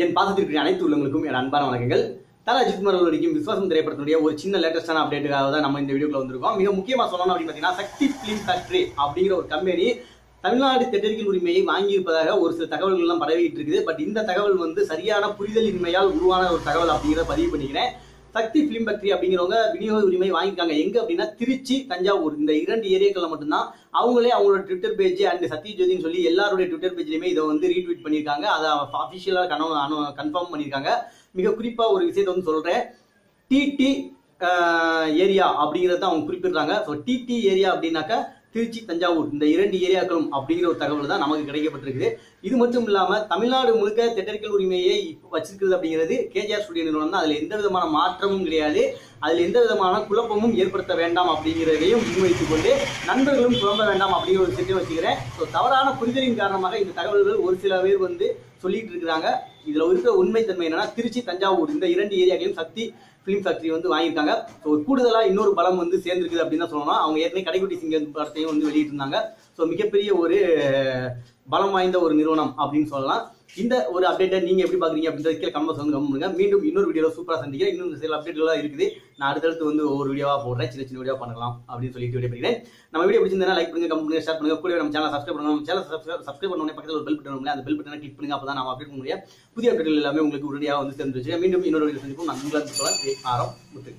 என் பாசத்திற்கு அனைத்து உள்ளவங்களுக்கும் என் அன்பான வணக்கங்கள். தல அஜித்குமார் அவர்களுக்கும் விஸ்வாசம் திரைப்படத்தினுடைய ஒரு சின்ன லேட்டஸ்டான அப்டேட்டுக்காக தான் நம்ம இந்த வீடியோக்குள்ள வந்திருக்கோம். மிக முக்கியமாக சொல்லணும் அப்படின்னு பார்த்தீங்கன்னா சக்தி ஃபிலிம் ஃபேக்டரி அப்படிங்கிற ஒரு கம்பெனி தமிழ்நாடு தெட்டரிக்கல் உரிமையை வாங்கியிருப்பதாக ஒரு சில தகவல்கள்லாம் பரவிட்டு இருக்குது. பட் இந்த தகவல் வந்து சரியான புரிதலின்மையால் உருவான ஒரு தகவல் அப்படிங்கிறத பதிவு பண்ணிக்கிறேன். சக்தி பிலிம் ஃபேக்டரி அப்படிங்கிறவங்க விநியோக உரிமை வாங்கியிருக்காங்க. எங்க அப்படின்னா திருச்சி தஞ்சாவூர். இந்த இரண்டு ஏரியாக்கள்ல மட்டும்தான். அவங்களே அவங்களோட ட்விட்டர் பேஜ் அண்ட் சத்யஜோதின்னு சொல்லி எல்லாருடைய ட்விட்டர் பேஜ்லயுமே இதை வந்து ரீட்வீட் பண்ணியிருக்காங்க. அதை அஃபிஷியலாக கனவு கன்ஃபார்ம் பண்ணியிருக்காங்க. மிக குறிப்பா ஒரு விஷயத்தை வந்து சொல்றேன். டிடி ஏரியா அப்படிங்கிறத அவங்க குறிப்பிடுறாங்க. ஸோ டிடி ஏரியா அப்படின்னாக்கா திருச்சி தஞ்சாவூர் இந்த இரண்டு ஏரியாக்களும் அப்படிங்கிற ஒரு தகவல் தான் நமக்கு கிடைக்கப்பட்டிருக்குது. இது மட்டும் இல்லாம தமிழ்நாடு முழுக்க தெட்டரிக்கல் உரிமையை வச்சிருக்கிறது அப்படிங்கிறது கேஜிஆர் ஸ்டுடியோ நிறுவனம் தான். அதுல எந்த விதமான மாற்றமும் கிடையாது. அதில் எந்த விதமான குழப்பமும் ஏற்படுத்த வேண்டாம் அப்படிங்கிறதையும் முன்வைத்துக் கொண்டு நண்பர்களும் குழம்ப வேண்டாம் அப்படிங்கிற ஒரு விஷயத்தையும் வச்சுக்கிறேன். ஸோ தவறான புரிதலின் காரணமாக இந்த தகவல்கள் ஒரு சில பேர் வந்து சொல்லிட்டு இருக்கிறாங்க. இதில் இருக்கிற உண்மைத்தன்மை என்னன்னா திருச்சி தஞ்சாவூர் இந்த இரண்டு ஏரியாக்களையும் சக்தி ஃபிலிம் ஃபேக்டரி வந்து வாங்கியிருக்காங்க. ஸோ கூடுதலாக இன்னொரு பலம் வந்து சேர்ந்துருக்குது அப்படின்னு தான் சொல்லணும். அவங்க ஏற்கனவே கடைக்குட்டி சிங்கம் படத்தையும் வந்து வெளியிட்டிருந்தாங்க. ஸோ மிகப்பெரிய ஒரு பலம் வாய்ந்த ஒரு நிறுவனம் அப்படின்னு சொல்லலாம். இந்த ஒரு அப்டேட்டை நீங்க எப்படி பாக்குறீங்க அப்படின்றது கீழே கமெண்ட்ஸ் வந்து கமெண்ட் மீண்டும் இன்னொரு வீடியோவில் சூப்பராக சந்திக்கிறேன். இன்னும் சில அப்டேட்லாம் இருக்குது. நான் அடுத்தடுத்து வந்து ஒவ்வொரு வீடியோவா போடுறேன். சின்ன சின்ன வீடியோ பண்ணலாம் அப்படின்னு சொல்லிட்டு வீடியோ பண்ணிக்கிறேன். நம்ம வீடியோ பிடிச்சிருந்தா லைக் பண்ணுங்க கமெண்ட் பண்ணுங்க ஷேர் பண்ணுங்க. கூட நம்ம சேனல் சப்ஸ்கிரைப் பண்ணுங்க நம்ம சேனல் சப்ஸ்கிரைப் பண்ண பக்கத்தில் ஒரு பெல் பட்டன் அந்த பெல் பட்டனை கிளிக் பண்ணுங்க. அப்பதான் நம்ம அப்டேட் பண்ண முடியும். புதிய அப்டேட் எல்லாமே உங்களுக்கு உடனடியாக வந்து சேர்ந்து வச்சு மீண்டும் இன்னொரு வீடியோ சந்திப்போம். நான் உங்களால் ஆரம் முத்து.